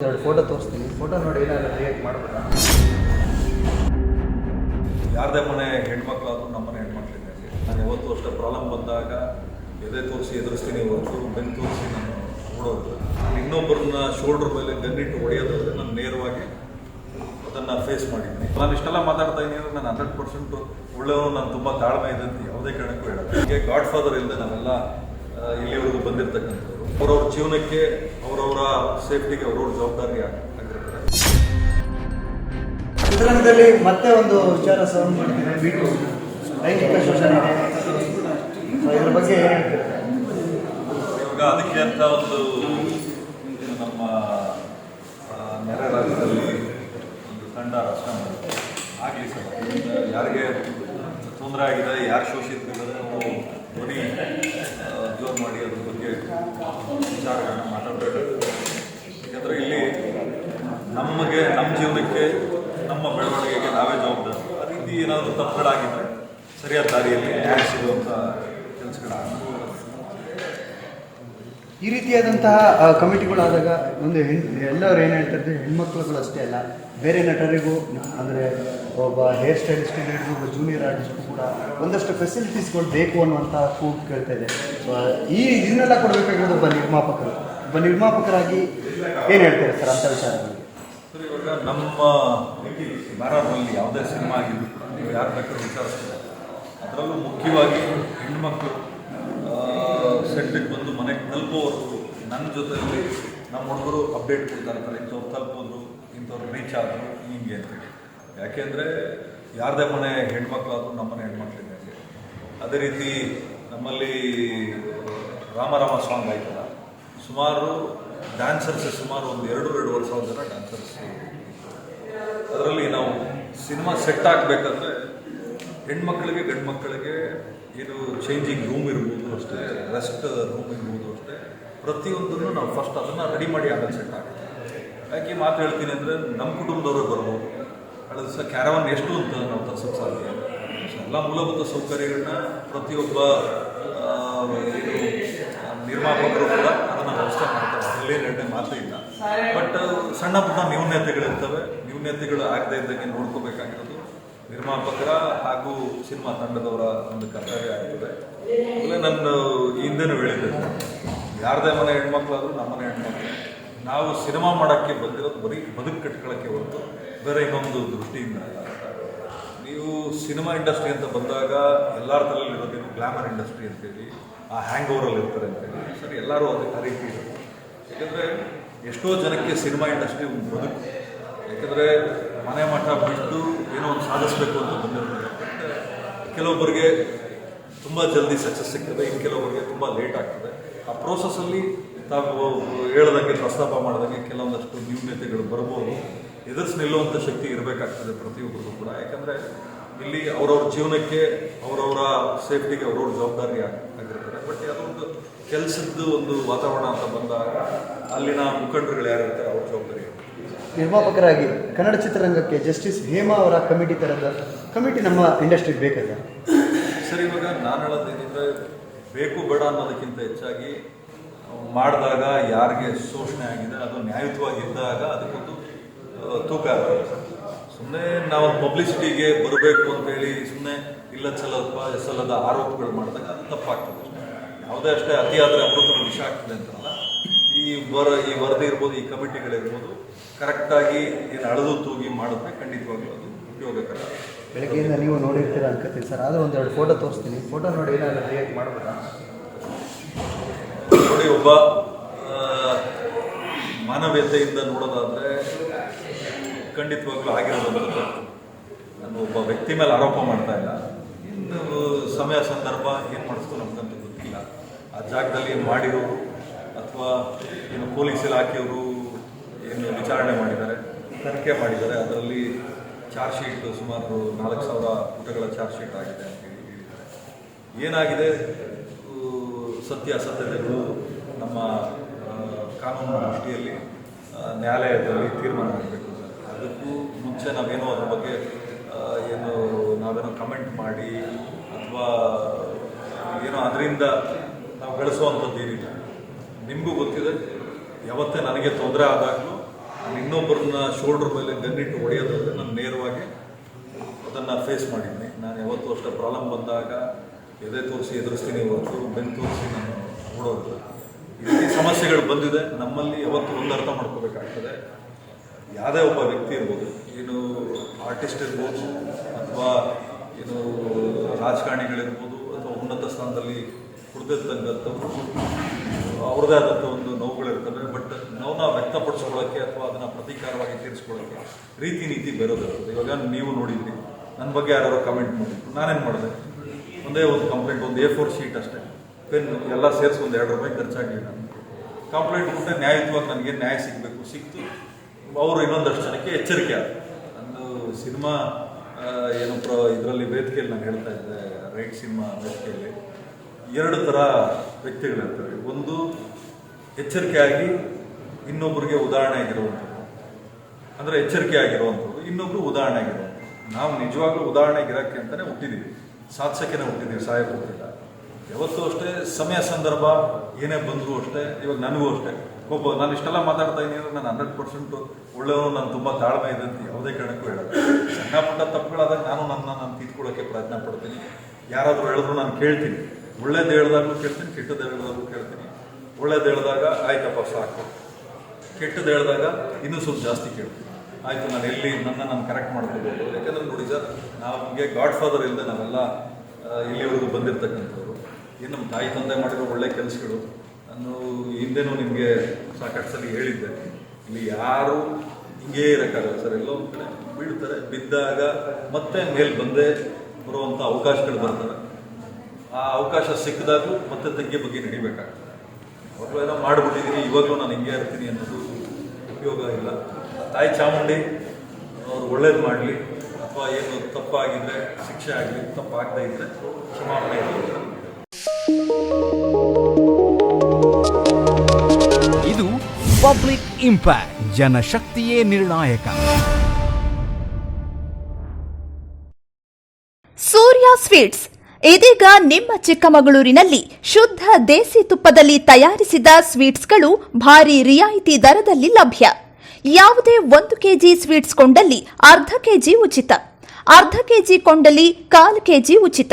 ಎರಡು ಫೋಟೋ ತೋರಿಸ್ತೀನಿ. ಫೋಟೋ ನೋಡಿ ಏನಾದ್ರು ರಿಯಾಕ್ಟ್ ಮಾಡ್ಬೋದಾ ಯಾರದೇ ಮನೆ ಹೆಣ್ಮಕ್ಳಾದ್ರು ನಮ್ಮ ಮನೆ ಹೆಣ್ಮಕ್ಳಿದೆ ನಾನು ಯಾವತ್ತೂ ವರ್ಷ ಪ್ರಾಬ್ಲಮ್ ಬಂದಾಗ ಎದೆ ತೋರಿಸಿ ಎದುರಿಸ್ತೀನಿ ಹೊರತು ಬೆನ್ ತೋರಿಸಿ ನಾನು ನೋಡೋದು ಇನ್ನೊಬ್ಬರನ್ನ ಶೋಲ್ಡರ್ ಮೇಲೆ ಗನ್ನಿಟ್ಟು ಹೊಡೆಯೋದಾದ್ರೆ ನಾನು ನೇರವಾಗಿ ಅದನ್ನು ಫೇಸ್ ಮಾಡಿದ್ದೀನಿ. ನಾನು ಇಷ್ಟೆಲ್ಲ ಮಾತಾಡ್ತಾ ಇದ್ದೀನಿ ಅಂದ್ರೆ ನಾನು ಹಂಡ್ರೆಡ್ ಪರ್ಸೆಂಟ್ ಒಳ್ಳೆಯವರು ನಾನು ತುಂಬ ತಾಳ್ಮೆ ಇದೆ ಯಾವುದೇ ಕಾರಣಕ್ಕೂ ಹೇಳೋದು ಹೀಗೆ ಗಾಡ್ ಫಾದರ್ ಇಲ್ಲದೆ ನಾವೆಲ್ಲ ಇಲ್ಲಿವರೆಗೂ ಬಂದಿರತಕ್ಕಂಥವ್ರು. ಅವರವ್ರ ಜೀವನಕ್ಕೆ ಅವರವರ ಸೇಫ್ಟಿಗೆ ಅವ್ರವ್ರ ಜವಾಬ್ದಾರಿ ಆಗಿರ್ತಾರೆ. ಚಿತ್ರರಂಗದಲ್ಲಿ ಮತ್ತೆ ಒಂದು ವಿಚಾರ ಸೌಂಡ್ ಮಾಡ್ತೀನಿ. ಬಿಟ್ಟು ಲೈಂಗಿಕ ಶೋಷಣೆ. ಇದ್ರ ಬಗ್ಗೆ ಏನು ಹೇಳ್ತೀರಾ? ಇವಾಗ ಅದಕ್ಕೆ ಅಂತ ಒಂದು ನಮ್ಮ ನೆರೆ ರಾಜ್ಯದಲ್ಲಿ ಒಂದು ತಂಡ ರಚನೆ ಮಾಡಿದೆ ಆಗಲಿ ಸರ್. ಯಾರಿಗೆ ತೊಂದರೆ ಆಗಿದೆ ಯಾರು ಶೋಷಿತ ನಾವು ಧ್ವನಿ ಜೋರು ಮಾಡಿ ಅದ್ರ ಬಗ್ಗೆ ವಿಚಾರಗಳನ್ನ ಮಾತಾಡಬೇಕು ಯಾಕಂದರೆ ಇಲ್ಲಿ ನಮಗೆ ನಮ್ಮ ಜೀವನಕ್ಕೆ, ನಮ್ಮ ಬೆಳವಣಿಗೆಗೆ ನಾವೇ ಜವಾಬ್ದಾರಿ. ಆ ರೀತಿ ಏನಾದರೂ ತಪ್ಪುಗಳಾಗಿದ್ದರೆ ಸರಿಯಾದ ದಾರಿಯಲ್ಲಿ ನ್ಯಾಯ ಸಿಗುವಂಥ ಕೆಲಸಗಳಾಗ ಈ ರೀತಿಯಾದಂತಹ ಕಮಿಟಿಗಳಾದಾಗ ಒಂದು ಹೆಣ್, ಎಲ್ಲರೂ ಏನು ಹೇಳ್ತಾರೆ ಹೆಣ್ಮಕ್ಳುಗಳು ಅಷ್ಟೇ ಅಲ್ಲ, ಬೇರೆ ನಟರಿಗೂ, ಅಂದರೆ ಒಬ್ಬ ಹೇರ್ ಸ್ಟೈಲಿಸ್ಟ್ ಹಿಡಿದು ಒಬ್ಬ ಜೂನಿಯರ್ ಆರ್ಟಿಸ್ಟ್ ಕೂಡ ಒಂದಷ್ಟು ಫೆಸಿಲಿಟೀಸ್ಗಳು ಬೇಕು ಅನ್ನುವಂಥ ಕೂಗು ಕೇಳ್ತಾ ಇದೆ. ಸೊ ಈ ಇದನ್ನೆಲ್ಲ ಕೊಡಬೇಕಾಗಿರೋದು ಒಬ್ಬ ನಿರ್ಮಾಪಕರು. ಒಬ್ಬ ನಿರ್ಮಾಪಕರಾಗಿ ಏನು ಹೇಳ್ತಾರೆ ಸರ್ ಅಂಥ ವಿಚಾರಗಳಿಗೆ ಸರ್, ಇವಾಗ ನಮ್ಮ ಬ್ಯಾನರ್ನಲ್ಲಿ ಯಾವುದೇ ಸಿನಿಮಾ ಆಗಿದ್ರು ನೀವು ಯಾರು ಬೇಕಾದ್ರೂ ವಿಚಾರಿಸ್ತೀರ? ಅದರಲ್ಲೂ ಮುಖ್ಯವಾಗಿ ಹೆಣ್ಮಕ್ಳು ಸೆಟ್ಟಿಗೆ ಬಂದು ಮನೆಗೆ ತಲುಪೋವರೆಗೂ ನನ್ನ ಜೊತೆಯಲ್ಲಿ ನಮ್ಮ ಹುಡುಗರು ಅಪ್ಡೇಟ್ ಕೊಡ್ತಾರೆ. ಇಂಥವ್ರು ತಲುಪೋದು ಇಂಥವ್ರು ರೀಚ್ ಆದರು, ಹಿಂಗೆ ಅಂತೇಳಿ ಯಾಕೆಂದರೆ ಯಾರದೇ ಮನೆ ಹೆಣ್ಮಕ್ಳಾದ್ರೂ ನಮ್ಮನೆ ಇದ್ದಂಗೆ ಅದೇ ರೀತಿ ನಮ್ಮಲ್ಲಿ ರಾಮರಾಮ ಸಾಂಗ್ ಆಯ್ತಲ್ಲ, ಸುಮಾರು ಡ್ಯಾನ್ಸರ್ಸ್ ಸುಮಾರು ಒಂದು ಎರಡು, ಎರಡೂವರೆ ಸಾವಿರ ಜನ ಡ್ಯಾನ್ಸರ್ಸ್ ಅದರಲ್ಲಿ ನಾವು ಸಿನಿಮಾ ಸೆಟ್ ಆಗಬೇಕಂದ್ರೆ ಹೆಣ್ಮಕ್ಳಿಗೆ ಗಂಡು ಮಕ್ಕಳಿಗೆ ಇದು ಚೇಂಜಿಂಗ್ ರೂಮ್ ಇರ್ಬೋದು ಅಷ್ಟೇ ರೆಸ್ಟ್ ರೂಮ್ ಇರ್ಬೋದು ಅಷ್ಟೇ, ಪ್ರತಿಯೊಂದನ್ನು ನಾವು ಫಸ್ಟ್ ಅದನ್ನು ರೆಡಿ ಮಾಡಿ ಆಮೇಲೆ ಸೆಟ್ ಹಾಕ್ತೀವಿ ಯಾಕೆ ಮಾತು ಹೇಳ್ತೀನಿ ಅಂದರೆ ನಮ್ಮ ಕುಟುಂಬದವರು ಬರ್ಬೋದು. ಕಳೆದ ಸಹ ಕ್ಯಾರವನ್ ಎಷ್ಟು ಅಂತ ನಾವು ತರ್ಸೋಕ್ಕೆ ಸಾಧ್ಯ ಎಲ್ಲ ಮೂಲಭೂತ ಸೌಕರ್ಯಗಳನ್ನ ಪ್ರತಿಯೊಬ್ಬ ನಿರ್ಮಾಪಕರು ಕೂಡ ಅದನ್ನು ವ್ಯವಸ್ಥೆ ಮಾಡ್ತಾರೆ. ಅದರಲ್ಲೇ ಎರಡನೇ ಮಾತು ಇಲ್ಲ. ಬಟ್ ಸಣ್ಣ ಪುಟ್ಟ ನ್ಯೂನ್ಯತೆಗಳಿರ್ತವೆ ನ್ಯೂನ್ಯತೆಗಳು ಆಗದೆ ಇದ್ದಂಗೆ ನೋಡ್ಕೋಬೇಕಾಗಿರೋದು. ನಿರ್ಮಾಪಕರ ಹಾಗೂ ಸಿನಿಮಾ ತಂಡದವರ ಒಂದು ಕರ್ತವ್ಯ ಆಗ್ತದೆ. ಆಮೇಲೆ ನಾನು ಹಿಂದೆನೂ ಹೇಳಿದ್ದೆ. ಯಾರದೇ ಮನೆ ಹೆಣ್ಮಕ್ಳಾದ್ರೂ ನಮ್ಮನೆ ಹೆಣ್ಮಕ್ಳು. ನಾವು ಸಿನಿಮಾ ಮಾಡೋಕ್ಕೆ ಬಂದಿರೋದು ಬರೀ ಬದುಕು ಕಟ್ಕೊಳ್ಳೋಕ್ಕೆ ಹೊರತು ಬೇರೆ ಇನ್ನೊಂದು ದೃಷ್ಟಿಯಿಂದ ನೀವು ಸಿನಿಮಾ ಇಂಡಸ್ಟ್ರಿ ಅಂತ ಬಂದಾಗ ಎಲ್ಲರ ತಲೆಯಲ್ಲಿ ಇರೋದೇನು ಗ್ಲಾಮರ್ ಇಂಡಸ್ಟ್ರಿ ಅಂತೇಳಿ, ಆ ಹ್ಯಾಂಗ್ ಓವರಲ್ಲಿ ಇರ್ತಾರೆ ಅಂತೇಳಿ. ಸರಿ ಎಲ್ಲರೂ ಅದೇ ಆ ರೀತಿ ಇರುತ್ತೆ ಯಾಕಂದರೆ ಎಷ್ಟೋ ಜನಕ್ಕೆ ಸಿನಿಮಾ ಇಂಡಸ್ಟ್ರಿ ಒಂದು ಬದುಕು. ಯಾಕಂದರೆ ಮನೆ ಮಠ ಬಿಟ್ಟು ಏನೋ ಒಂದು ಸಾಧಿಸಬೇಕು ಅಂತ ಬಂದಿರ್ತಾರೆ ಕೆಲವೊಬ್ಬರಿಗೆ ತುಂಬ ಜಲ್ದಿ ಸಕ್ಸಸ್ ಸಿಗ್ತದೆ ಇನ್ನು ಕೆಲವೊಬ್ಬರಿಗೆ ತುಂಬ ಲೇಟ್ ಆಗ್ತದೆ. ಆ ಪ್ರೋಸೆಸ್ಸಲ್ಲಿ ತಾವು ಹೇಳ್ದಂಗೆ, ಪ್ರಸ್ತಾಪ ಮಾಡಿದಂಗೆ ಕೆಲವೊಂದಷ್ಟು ನ್ಯೂನ್ಯತೆಗಳು ಬರ್ಬೋದು. ಎದುರಿಸಿ ನಿಲ್ಲುವಂಥ ಶಕ್ತಿ ಇರಬೇಕಾಗ್ತದೆ ಪ್ರತಿಯೊಬ್ಬರಿಗೂ ಕೂಡ. ಯಾಕಂದರೆ ಇಲ್ಲಿ ಅವರವ್ರ ಜೀವನಕ್ಕೆ ಅವರವರ ಸೇಫ್ಟಿಗೆ ಅವ್ರವ್ರ ಜವಾಬ್ದಾರಿ ಆಗ್- ಆಗಿರ್ತಾರೆ. ಬಟ್ ಅದೊಂದು ಕೆಲಸದ್ದು ಒಂದು ವಾತಾವರಣ ಅಂತ ಬಂದಾಗ ಅಲ್ಲಿನ ಮುಖಂಡರುಗಳು ಯಾರಿರ್ತಾರೆ ಅವ್ರ ಜವಾಬ್ದಾರಿ. ನಿರ್ಮಾಪಕರಾಗಿ ಕನ್ನಡ ಚಿತ್ರರಂಗಕ್ಕೆ ಜಸ್ಟಿಸ್ ಹೇಮಾ ಅವರ ಕಮಿಟಿ ಥರದ ಕಮಿಟಿ ನಮ್ಮ ಇಂಡಸ್ಟ್ರಿಗೆ ಬೇಕಲ್ಲ? ಸರ್ ಇವಾಗ ನಾನು ಹೇಳೋದೇನೆಂದರೆ ಬೇಕು ಬೇಡ ಅನ್ನೋದಕ್ಕಿಂತ ಹೆಚ್ಚಾಗಿ ಮಾಡಿದಾಗ ಯಾರಿಗೆ ಶೋಷಣೆ ಆಗಿದೆ ಅದು ನ್ಯಾಯಯುತವಾಗಿದ್ದಾಗ ಅದಕ್ಕೊಂದು ತೂಕ ಸುಮ್ಮನೆ ನಾವು ಪಬ್ಲಿಸಿಟಿಗೆ ಬರಬೇಕು ಅಂತೇಳಿ ಸುಮ್ಮನೆ ಇಲ್ಲ ಚಲದಪ್ಪ ಸಲ್ಲದ ಆರೋಪಗಳು ಮಾಡಿದಾಗ ಅದು ತಪ್ಪಾಗ್ತದೆ ಅಷ್ಟೇ. ಯಾವುದೇ ಅಷ್ಟೇ ಅತಿಯಾದರೆ ಅಮೃತನ ವಿಷ ಆಗ್ತದೆ ಅಂತಲ್ಲ. ಈ ವರ ಈ ವರದಿ ಇರ್ಬೋದು ಈ ಕಮಿಟಿಗಳಿರ್ಬೋದು ಕರೆಕ್ಟಾಗಿ ಏನು ಅಳೆದು ತೂಗಿ ಮಾಡಿದ್ರೆ ಖಂಡಿತವಾಗ್ಲೂ ಅದು ಉಪಯೋಗಕರ. ಬೆಳಗ್ಗೆಯಿಂದ ನೀವು ನೋಡಿರ್ತೀರ ಅನ್ಕೋತೀನಿ ಸರ್. ಆದರೂ ಒಂದೆರಡು ಫೋಟೋ ತೋರಿಸ್ತೀನಿ. ಫೋಟೋ ನೋಡಿ ಏನಾದರೂ ರಿಯಾಕ್ಟ್ ಮಾಡ್ಬೋದಾ? ನೋಡಿ ಒಬ್ಬ ಮಾನವೀಯತೆಯಿಂದ ನೋಡೋದಾದ್ರೆ ಖಂಡಿತವಾಗ್ಲೂ ತಪ್ಪು. ನಾನು ಒಬ್ಬ ವ್ಯಕ್ತಿ ಮೇಲೆ ಆರೋಪ ಮಾಡ್ತಾ ಇಲ್ಲ. ಇನ್ನು ಸಮಯ ಸಂದರ್ಭ ಏನು ಮಾಡಿಸ್ತು ನಮ್ಗಂತೂ ಗೊತ್ತಿಲ್ಲ. ಆ ಜಾಗದಲ್ಲಿ ಮಾಡಿರೋರು ಅಥವಾ ಏನು ಪೊಲೀಸ್ ಇಲಾಖೆಯವರು ಏನು ವಿಚಾರಣೆ ಮಾಡಿದ್ದಾರೆ, ತನಿಖೆ ಮಾಡಿದ್ದಾರೆ, ಅದರಲ್ಲಿ ಚಾರ್ಜ್ ಶೀಟ್ ಸುಮಾರು ನಾಲ್ಕು ಸಾವಿರ ಪುಟಗಳ ಚಾರ್ಜ್ ಶೀಟ್ ಆಗಿದೆ ಅಂತ ಹೇಳಿ ಹೇಳಿದ್ದಾರೆ. ಏನಾಗಿದೆ? ಸತ್ಯ ಅಸತ್ಯತೆಗಳು ನಮ್ಮ ಕಾನೂನು ದೃಷ್ಟಿಯಲ್ಲಿ ನ್ಯಾಯಾಲಯದಲ್ಲಿ ತೀರ್ಮಾನ ಆಗಬೇಕು ಅದಕ್ಕೂ ಮುಂಚೆ ನಾವೇನೋ ಅದ್ರ ಬಗ್ಗೆ ಏನು, ನಾವೇನೋ ಕಮೆಂಟ್ ಮಾಡಿ, ಅಥವಾ ಏನೋ ಅದರಿಂದ ನಾವು ಗಳಿಸುವಂಥದ್ದು ಏನಿಲ್ಲ. ನಿಮಗೂ ಗೊತ್ತಿದೆ, ಯಾವತ್ತೇ ನನಗೆ ತೊಂದರೆ ಆದಾಗಲೂ ಇನ್ನೊಬ್ಬರನ್ನ ಶೋಲ್ಡರ್ ಮೇಲೆ ಗನ್ನಿಟ್ಟು ಹೊಡೆಯೋದಾದರೆ ನಾನು ನೇರವಾಗಿ ಅದನ್ನು ಫೇಸ್ ಮಾಡಿದ್ದೀನಿ ನಾನು ಯಾವತ್ತೂ ಅಷ್ಟು ಪ್ರಾಬ್ಲಮ್ ಬಂದಾಗ ಎದೆ ತೋರಿಸಿ ಎದುರಿಸ್ತೀನಿ ಹೊರತು, ಬೆನ್ನು ತೋರಿಸಿ ನಾನು ನೋಡೋದಿಲ್ಲ ಈ ಸಮಸ್ಯೆಗಳು ಬಂದಿದೆ. ನಮ್ಮಲ್ಲಿ ಯಾವತ್ತು ಒಂದು ಅರ್ಥ ಮಾಡ್ಕೋಬೇಕಾಗ್ತದೆ. ಯಾವುದೇ ಒಬ್ಬ ವ್ಯಕ್ತಿ ಇರ್ಬೋದು. ಏನು ಆರ್ಟಿಸ್ಟ್ ಇರ್ಬೋದು ಅಥವಾ ಏನು ರಾಜಕಾರಣಿಗಳಿರ್ಬೋದು ಅಥವಾ ಉನ್ನತ ಸ್ಥಾನದಲ್ಲಿ ಕುಡಿದಿರ್ತಕ್ಕಂಥವ್ರು ಅವ್ರದ್ದೇ ಆದಂಥ ಒಂದು ನೋವುಗಳಿರ್ತವೆ. ಬಟ್ ನೋವನ್ನ ವ್ಯಕ್ತಪಡಿಸ್ಕೊಳ್ಳೋಕ್ಕೆ ಅಥವಾ ಅದನ್ನು ಪ್ರತೀಕಾರವಾಗಿ ತೀರಿಸ್ಕೊಳ್ಳೋಕ್ಕೆ ರೀತಿ ನೀತಿ ಬೇರೋದಿರುತ್ತೆ. ಇವಾಗ ನೀವು ನೋಡಿದ್ರಿ. ನನ್ನ ಬಗ್ಗೆ ಯಾರು ಕಮೆಂಟ್ ಮಾಡಿದ್ರು. ನಾನೇನು ಮಾಡಿದೆ? ಒಂದೇ ಒಂದು ಕಂಪ್ಲೇಂಟ್ ಒಂದು ಎ ಫೋರ್ ಶೀಟ್ ಅಷ್ಟೇ. ಪೆನ್ ಎಲ್ಲ ಸೇರಿಸಿ ಒಂದು ಎರಡು ರೂಪಾಯಿ ಖರ್ಚಾಗಿ ನಾನು. ಕಂಪ್ಲೇಂಟ್ ಮುಂದೆ ನ್ಯಾಯಯುತವಾಗಿ ನನಗೆ ನ್ಯಾಯ ಸಿಗಬೇಕು? ಸಿಕ್ತು. ಅವರು ಇನ್ನೊಂದಷ್ಟು ಜನಕ್ಕೆ ಎಚ್ಚರಿಕೆ ಆದ ಒಂದು ಸಿನಿಮಾ ಏನು ಪ್ರ, ಇದರಲ್ಲಿ ವೇದಿಕೆಯಲ್ಲಿ ನಾನು ಹೇಳ್ತಾ ಇದ್ದೆ, ರೈಟ್ ಸಿನಿಮಾ ವೇದಿಕೆಯಲ್ಲಿ. ಎರಡು ಥರ ವ್ಯಕ್ತಿಗಳಿರ್ತವೆ ಒಂದು, ಎಚ್ಚರಿಕೆಯಾಗಿ ಇನ್ನೊಬ್ಬರಿಗೆ ಉದಾಹರಣೆ ಆಗಿರುವಂಥದ್ದು. ಅಂದರೆ ಎಚ್ಚರಿಕೆ ಆಗಿರುವಂಥದ್ದು. ಇನ್ನೊಬ್ರು ಉದಾಹರಣೆ ಆಗಿರುವಂಥದ್ದು. ನಾವು ನಿಜವಾಗ್ಲೂ ಉದಾಹರಣೆ ಇರೋಕ್ಕೆ ಅಂತಲೇ ಹುಟ್ಟಿದ್ದೀವಿ ಸಾಧಿಸೋಕ್ಕೆ ಹುಟ್ಟಿದ್ದೀವಿ ಸಹಾಯ ಹುಟ್ಟಿಲ್ಲ ಯಾವತ್ತೂ ಅಷ್ಟೇ ಸಮಯ, ಸಂದರ್ಭ ಏನೇ ಬಂದರೂ ಅಷ್ಟೇ, ಇವಾಗ ನನಗೂ ಅಷ್ಟೇ. ಒಬ್ಬ ನಾನು ಇಷ್ಟೆಲ್ಲ ಮಾತಾಡ್ತಾ ಇದ್ದೀನಿ ಅಂದ್ರೆ ನಾನು ಹಂಡ್ರೆಡ್ ಪರ್ಸೆಂಟ್ ಒಳ್ಳೆಯವನು, ನಾನು ತುಂಬ ತಾಳ್ಮೆ ಇದೆ ಅಂತ ಯಾವುದೇ ಕಾರಣಕ್ಕೂ ಹೇಳೋದು ಸಣ್ಣ ಪುಟ್ಟ ತಪ್ಪುಗಳಾದಾಗ ನಾನು ನನ್ನ ನಾನು ತಿದ್ಕೊಳ್ಳೋಕ್ಕೆ ಪ್ರಯತ್ನ ಪಡ್ತೀನಿ. ಯಾರಾದರೂ ಹೇಳಿದ್ರು ನಾನು ಕೇಳ್ತೀನಿ. ಒಳ್ಳೇದು ಹೇಳಿದಾಗಲೂ ಕೇಳ್ತೀನಿ ಕೆಟ್ಟದ್ದು ಹೇಳಿದಾಗಲೂ ಕೇಳ್ತೀನಿ. ಒಳ್ಳೇದು ಹೇಳಿದಾಗ, ಆಯ್ತಪ್ಪ, ಸಾಕು. ಕೆಟ್ಟದ್ದು ಹೇಳಿದಾಗ ಇನ್ನೂ ಸ್ವಲ್ಪ ಜಾಸ್ತಿ ಕೇಳ್ತೀನಿ. ಆಯಿತು, ನಾನು ಎಲ್ಲಿ ನನ್ನ ನಾನು ಕರೆಕ್ಟ್ ಮಾಡ್ಕೋಬೋದು ಯಾಕಂದ್ರೆ ನೋಡಿ ಸರ್, ನಮಗೆ ಗಾಡ್ ಫಾದರ್ ಇಲ್ಲದೆ ನಾವೆಲ್ಲ ಇಲ್ಲಿವರೆಗೂ ಬಂದಿರತಕ್ಕಂಥವ್ರು ಏನು ನಮ್ಮ ತಾಯಿ ತಂದೆ ಮಾಡಿರೋ ಒಳ್ಳೆ ಕೆಲಸಗಳು, ನಾನು ಹಿಂದೆನೂ ನಿಮಗೆ ಸಾಕಷ್ಟು ಸಲ ಹೇಳಿದ್ದೆ. ಇಲ್ಲಿ ಯಾರು ಹಿಂಗೇ ಇರೋಕ್ಕಾಗಲ್ಲ ಸರ್, ಎಲ್ಲೋ ಒಂದು ಕಡೆ ಬೀಳ್ತಾರೆ, ಬಿದ್ದಾಗ ಮತ್ತೆ ಮೇಲೆ ಬಂದೇ ಬರುವಂಥ ಅವಕಾಶಗಳು ಬರ್ತವೆ. ಆ ಅವಕಾಶ ಸಿಕ್ಕಿದಾಗಲೂ ಮತ್ತೆ ತಗ್ಗಿ ಬಗ್ಗೆ ನಡಿಬೇಕಾಗ್ತದೆ. ಅವಾಗಲೂ ಏನೋ ಮಾಡಿಬಿಟ್ಟಿದ್ದೀನಿ ಇವಾಗಲೂ ನಾನು ಹಿಂಗೆ ಇರ್ತೀನಿ ಅನ್ನೋದು ಉಪಯೋಗ ಇಲ್ಲ. ತಾಯಿ ಚಾಮುಂಡಿ, ಅವ್ರು ಒಳ್ಳೇದು ಮಾಡಲಿ, ಅಥವಾ ಏನು ತಪ್ಪಾಗಿದ್ರೆ, ಶಿಕ್ಷೆ ಆಗಲಿ, ತಪ್ಪಾಗದೇ ಇದ್ದರೆ ಕ್ಷಮಾಪಣೆ ಇರಲಿ ಇದು ಪಬ್ಲಿಕ್ ಇಂಪ್ಯಾಕ್ಟ್, ಜನಶಕ್ತಿಯೇ ನಿರ್ಣಾಯಕ. ಸೂರ್ಯ ಸ್ವೀಟ್ಸ್, ಇದೀಗ ನಿಮ್ಮ ಚಿಕ್ಕಮಗಳೂರಿನಲ್ಲಿ ಶುದ್ಧ ದೇಸಿ ತುಪ್ಪದಲ್ಲಿ ತಯಾರಿಸಿದ ಸ್ವೀಟ್ಸ್ಗಳು ಭಾರಿ ರಿಯಾಯಿತಿ ದರದಲ್ಲಿ ಲಭ್ಯ. ಯಾವುದೇ ಒಂದು ಕೆಜಿ ಸ್ವೀಟ್ಸ್ ಕೊಂಡಲ್ಲಿ ಅರ್ಧ ಕೆಜಿ ಉಚಿತ. ಅರ್ಧ ಕೆಜಿ ಕೊಂಡಲ್ಲಿ ಕಾಲು ಕೆಜಿ ಉಚಿತ.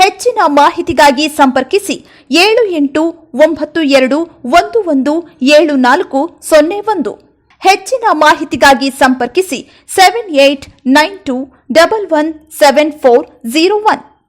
ಹೆಚ್ಚಿನ ಮಾಹಿತಿಗಾಗಿ ಸಂಪರ್ಕಿಸಿ ಏಳು ಎಂಟು ಒಂಬತ್ತು ಎರಡು ಒಂದು ಒಂದು ಏಳು ನಾಲ್ಕು ಸೊನ್ನೆ ಒಂದು. ಹೆಚ್ಚಿನ ಮಾಹಿತಿಗಾಗಿ ಸಂಪರ್ಕಿಸಿ seven eight nine two double one seven four zero one